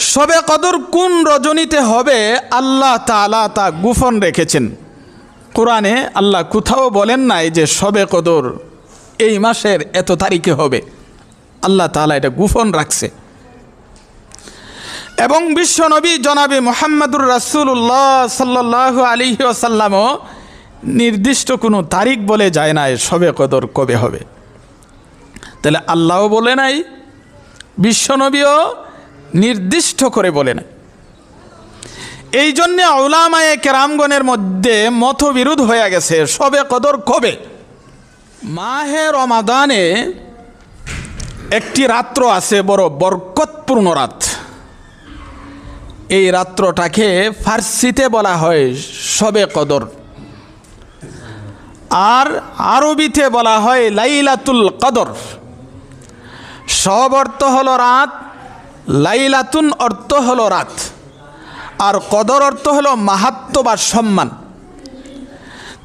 সবে কদর কোন রজনীতে হবে? আল্লাহ তালা তা গুফন রেখেছেন। কোরআনে আল্লাহ কোথাও বলেন নাই যে সবে কদর এই মাসের এত তারিখে হবে। আল্লাহ তালা এটা গুফন রাখছে। এবং বিশ্বনবী জনাবি মোহাম্মদুর রাসুল্লাহ সাল্লাহ আলী আসাল্লামও নির্দিষ্ট কোনো তারিখ বলে যায় না সবে কদর কবে হবে। তাহলে আল্লাহও বলে নাই বিশ্বনবীও নির্দিষ্ট করে বলে না। এই জন্যে ওলামায়ে কেরামগণের মধ্যে মতবিরোধ হয়ে গেছে, সবে কদর কবে? মাহে রমাদানে একটি রাত্র আছে, বড় বরকতপূর্ণ রাত। এই রাত্রটাকে ফার্সিতে বলা হয় সবে কদর। আর আরবিতে বলা হয় লাইলাতুল কদর। সব অর্থ হলো রাত লাইলাতুন অর্থ হলো রাত, আর কদর অর্থ হলো মাহাত্ম বা সম্মান।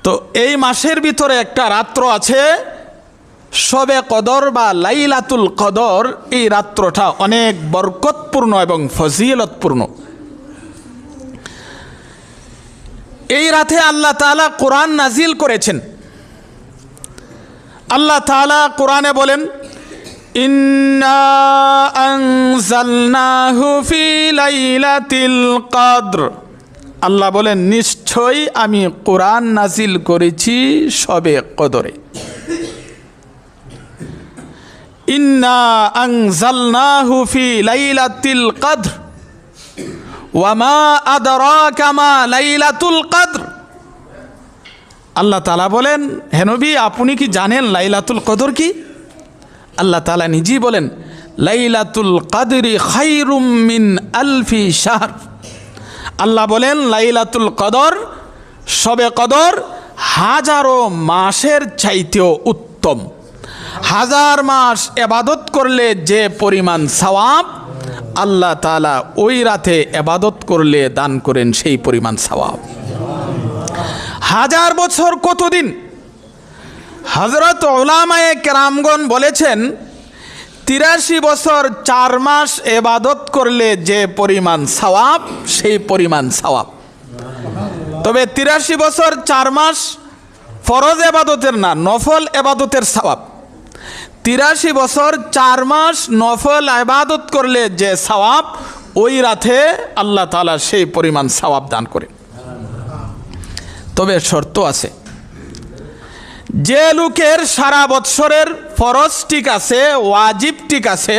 তো এই মাসের ভিতরে একটা রাত্র আছে, সবে কদর বা লাইলাতুল কদর, এই রাত্রটা অনেক বরকতপূর্ণ এবং ফজিলতপূর্ণ। এই রাতে আল্লাহ তালা কোরআন নাজিল করেছেন। আল্লাহ তালা কোরআনে বলেন লাইলাতিল আল্লাহ বলেন, নিশ্চয়ই আমি কোরআন নাজিল করেছি সবে কদরে। ইন্না লাইলাতিল লাইলাতুল আল্লাহ বলেন হেনবি আপনি কি জানেন লাইলাতুল কদর কি? আল্লাহ তালা নিজেই বলেন, লাইলাতুল কাদরি খাইরুম মিন আলফি শাহর। আল্লাহ বলেন, লাইলাতুল কদর সবে কদর হাজারো মাসের চাইতেও উত্তম। হাজার মাস এবাদত করলে যে পরিমাণ সওয়াব, আল্লাহ তালা ওই রাতে এবাদত করলে দান করেন সেই পরিমাণ সওয়াব। হাজার বছর কতদিন হজরত ওলামায়ে কেরামগণ বলেছেন, তিরাশি বছর চার মাস এবাদত করলে যে পরিমাণ সওয়াব, সেই পরিমাণ সওয়াব। তবে তিরাশি বছর চার মাস ফরজ এবাদতের না, নফল এবাদতের সওয়াব। তিরাশি বছর চার মাস নফল আবাদত করলে যে সওয়াব, ওই রাতে আল্লাহ তালা সেই পরিমাণ সওয়াব দান করে তবে শর্ত আছে যে লোকের সারা বৎসরের ফরজ ঠিক আছে, ওয়াজিব ঠিক আছে,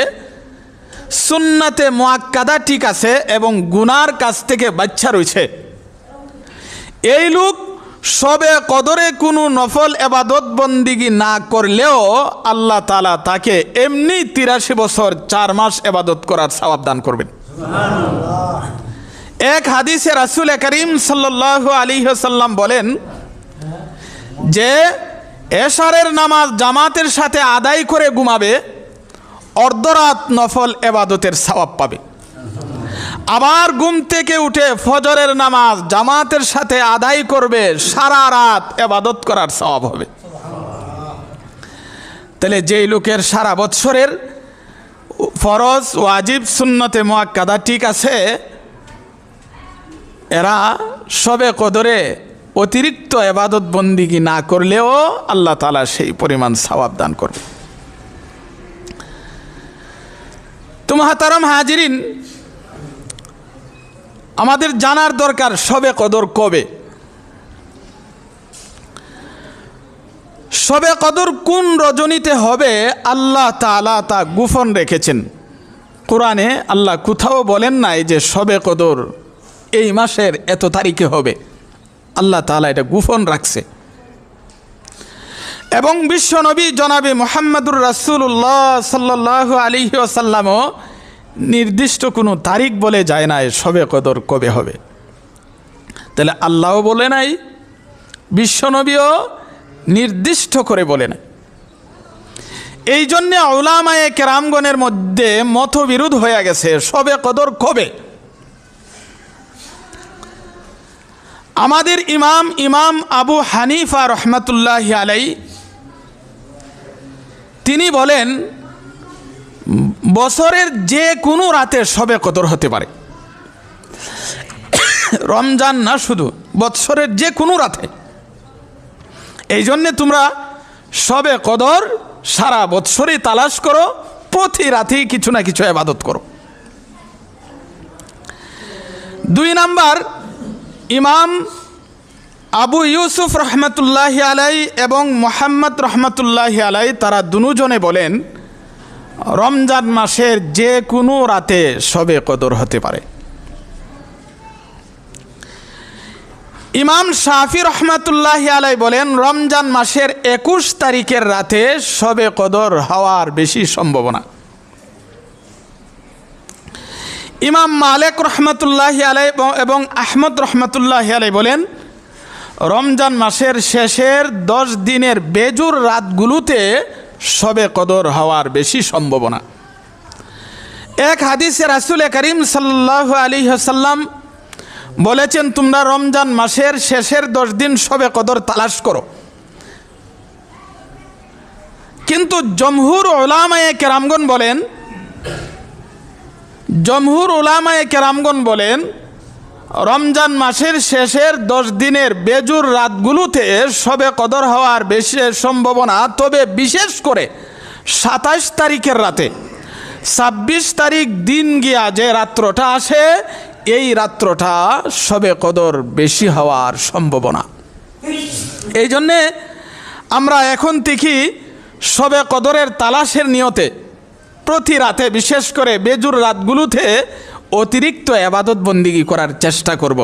সুন্নাতে মোয়াক্কাদা ঠিক আছে এবং গুনার কাছ থেকে বাচ্চা রয়েছে। এই লোক সবে কদরে কোনো নফল এবাদত বন্দিগি না করলেও আল্লাহ তালা তাকে এমনি তিরাশি বছর চার মাস এবাদত করার সওয়াব দান করবেন। এক হাদিসে রাসুল করিম সাল্লাহ আলী সাল্লাম বলেন যে এশারের নামাজ জামাতের সাথে আদায় করে ঘুমাবে, অর্ধরাত নফল এবাদতের সওয়াব পাবে। আবার ঘুম থেকে উঠে ফজরের নামাজ জামাতের সাথে আদায় করবে, সারা রাত এবাদত করার সওয়াব হবে। তাহলে যেই লোকের সারা বৎসরের ফরজ, ওয়াজিব, সুন্নতে মোয়াক্কাদা ঠিক আছে, এরা সবে কদরে অতিরিক্ত এবাদত বন্দিগি না করলেও আল্লাহ তালা সেই পরিমাণ সওয়াব দান করবে। তুমহাতারাম হাজিরিন, আমাদের জানার দরকার সবে কদর কবে? সবে কদর কোন রজনীতে হবে আল্লাহ তালা তা গুফন রেখেছেন। কোরআনে আল্লাহ কোথাও বলেন নাই যে সবে কদর এই মাসের এত তারিখে হবে। আল্লাহ তালা এটা গোপন রাখছে। এবং বিশ্বনবী জনাবি মোহাম্মদুর রাসুল্লাহ সাল্লাহ আলী আসাল্লামও নির্দিষ্ট কোনো তারিখ বলে যায় না সবে কদর কবে হবে। তাহলে আল্লাহও বলে নাই বিশ্বনবীও নির্দিষ্ট করে বলে নাই। এই জন্যে ওলামায়ে কেরামগণের মধ্যে মতবিরোধ হয়ে গেছে, সবে কদর কবে? আমাদের ইমাম ইমাম আবু হানিফা রহমতুল্লাহ আলাই, তিনি বলেন, বছরের যে কোনো রাতে সবে কদর হতে পারে। রমজান না শুধু, বৎসরের যে কোনো রাতে। এই জন্যে তোমরা সবে কদর সারা বৎসরই তালাশ করো, প্রতি রাতেই কিছু না কিছু আবাদত করো। দুই নাম্বার ইমাম আবু ইউসুফ রহমতুল্লাহ আলাই এবং মোহাম্মদ রহমতুল্লাহ আলাই তারা দুজনে বলেন, রমজান মাসের যে কোনো রাতে সবে কদর হতে পারে। ইমাম শাফি রহমতুল্লাহ আলাই বলেন, রমজান মাসের একুশ তারিখের রাতে সবে কদর হওয়ার বেশি সম্ভাবনা। ইমাম মালেক রহমতুল্লাহ আলাই এবং আহমদ রহমতুল্লাহ আলাই বলেন, রমজান মাসের শেষের দশ দিনের বেজুর রাতগুলোতে সবে কদর হওয়ার বেশি সম্ভাবনা। এক হাদিসে রাসুল করিম সাল্লাহ আলী হাসাল্লাম বলেছেন, তোমরা রমজান মাসের শেষের দশ দিন সবে কদর তালাশ করো। কিন্তু জমহুর ওলামায়ে কেরামগন বলেন জমহুর ওলামায়ে কেরামগন বলেন, রমজান মাসের শেষের দশ দিনের বেজুর রাতগুলোতে সবে কদর হওয়ার বেশি সম্ভাবনা, তবে বিশেষ করে সাতাশ তারিখের রাতে। ছাব্বিশ তারিখ দিন গিয়া যে রাত্রটা আসে, এই রাত্রটা সবে কদর বেশি হওয়ার সম্ভাবনা। এই জন্যে আমরা এখন থেকে সবে কদরের তালাশের নিয়তে প্রতি রাতে, বিশেষ করে বেজুর রাতগুলোতে অতিরিক্ত আবাদত বন্দিগি করার চেষ্টা করব।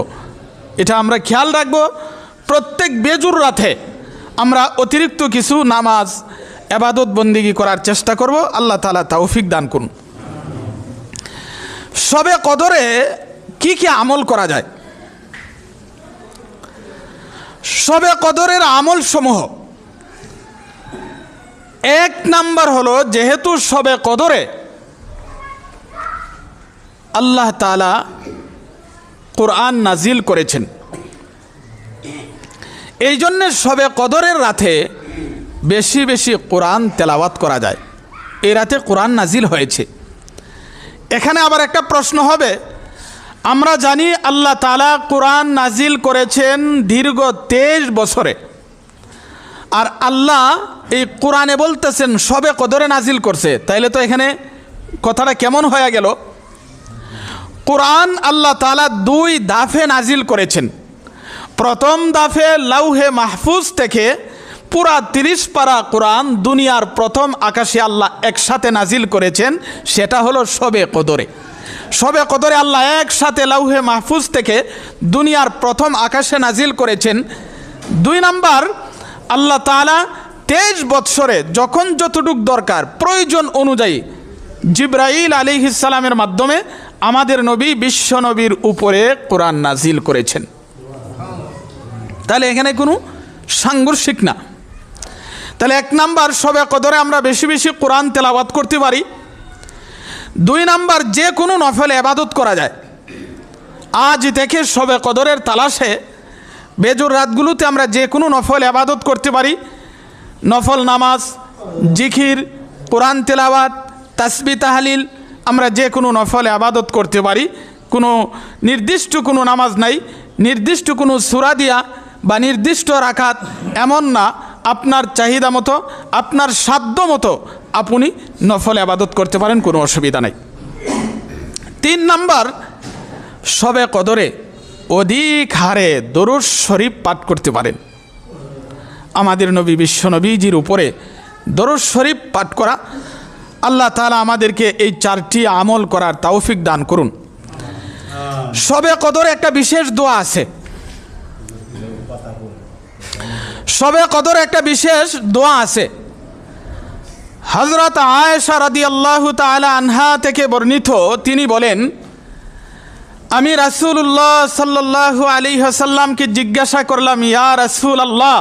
এটা আমরা খেয়াল রাখব, প্রত্যেক বেজুর রাতে আমরা অতিরিক্ত কিছু নামাজ, আবাদত বন্দিগি করার চেষ্টা করব। আল্লাহ তালা তৌফিক দান করুন। সবে কদরে কি কি আমল করা যায়? সবে কদরের আমল সমূহ নাম্বার হলো, যেহেতু সবে কদরে আল্লাহ তালা কোরআন নাজিল করেছেন, এই জন্যে সবে কদরের রাতে বেশি বেশি কোরআন তেলাওয়াত করা যায়। এই রাতে কোরআন নাজিল হয়েছে। এখানে আবার একটা প্রশ্ন হবে, আমরা জানি আল্লাহ তালা কোরআন নাজিল করেছেন দীর্ঘ তেইশ বছরে। আর আল্লাহ এই কোরআনে বলতেছেন, সবে কদরে নাজিল করছে। তাইলে তো এখানে কথাটা কেমন হয়ে গেল? কোরআন আল্লাহ তালা দুই দাফে নাজিল করেছেন। প্রথম দাফে লাউহে মাহফুজ থেকে পুরা তিরিশ পারা কোরআন দুনিয়ার প্রথম আকাশে আল্লাহ একসাথে নাজিল করেছেন, সেটা হলো সবে কদরে। সবে কদরে আল্লাহ একসাথে লাউহে মাহফুজ থেকে দুনিয়ার প্রথম আকাশে নাজিল করেছেন। দুই নাম্বার আল্লাহ তালা তেইশ বৎসরে যখন যতটুক দরকার প্রয়োজন অনুযায়ী জিব্রাইল আলী ইসালামের মাধ্যমে আমাদের নবী বিশ্বনবীর উপরে কোরআন নাজিল করেছেন। তাহলে এখানে কোনো সাংঘর্ষিক না। তাহলে এক নাম্বার, সবে কদরে আমরা বেশি বেশি কোরআন তেলাবাদ করতে পারি। দুই নাম্বার, যে কোনো নফলে আবাদত করা যায়। আজ থেকে সবে কদরের তালাশে বেজুর রাতগুলোতে আমরা যে কোনো নফল আবাদত করতে পারি। নফল নামাজ, জিখির, কোরআন তেলাওয়াত, তাসবি তাহালিল আমরা যে কোনো নফলে আবাদত করতে পারি। কোনো নির্দিষ্ট কোনো নামাজ নাই, নির্দিষ্ট কোনো সুরা দিয়া বা নির্দিষ্ট রাখাত এমন না, আপনার চাহিদা মতো, আপনার সাধ্য মতো আপনি নফলে আবাদত করতে পারেন, কোনো অসুবিধা নাই। তিন নাম্বার, সবে কদরে। অধিক হারে দরুদ শরীফ পাঠ করতে পারেন। আমাদের নবী, বিশ্ব নবীজির উপরে দরুদ শরীফ পাঠ করা আল্লাহ তালা আমাদেরকে এই চারটি আমল করার তৌফিক দান করুন। সবে কদরে একটা বিশেষ দোয়া আছে। সবে কদরে একটা বিশেষ দোয়া আছে। হজরত আয়েশা রাদি আল্লাহ তালা আনহা থেকে বর্ণিত, তিনি বলেন আমি রাসুল্লাহ সাল্লাহ আলী হাসাল্লামকে জিজ্ঞাসা করলাম, ইয়া রাসুল আল্লাহ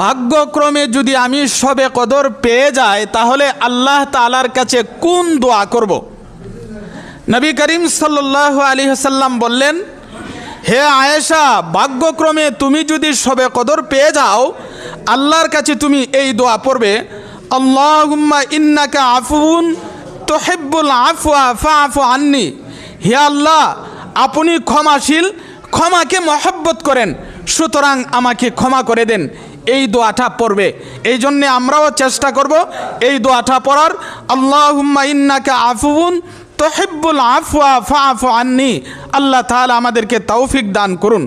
ভাগ্যক্রমে যদি আমি সবে কদর পেয়ে যাই, তাহলে আল্লাহ তালার কাছে কোন দোয়া করব। নবী করিম সাল্লাহ আলী হাসাল্লাম বললেন, হে আয়েশা, ভাগ্যক্রমে তুমি যদি সবে কদর পেয়ে যাও, আল্লাহর কাছে তুমি এই দোয়া পড়বে, আল্লাহুম্মা ইন্নাকা আফুন তোহেব্বুল আফওয়া ফা আফু আন্নি হে আল্লাহ, আপনি ক্ষমাশীল, ক্ষমাকে মহব্বত করেন, সুতরাং আমাকে ক্ষমা করে দেন। এই দোয়াটা পড়বে। এই জন্যে আমরাও চেষ্টা করব এই দোয়াটা পড়ার। আল্লাহ ইন্নাকে আফুন তহেব্বুল আফওয়া ফা আফু আন্নি। আল্লাহ তাহলে আমাদেরকে তৌফিক দান করুন।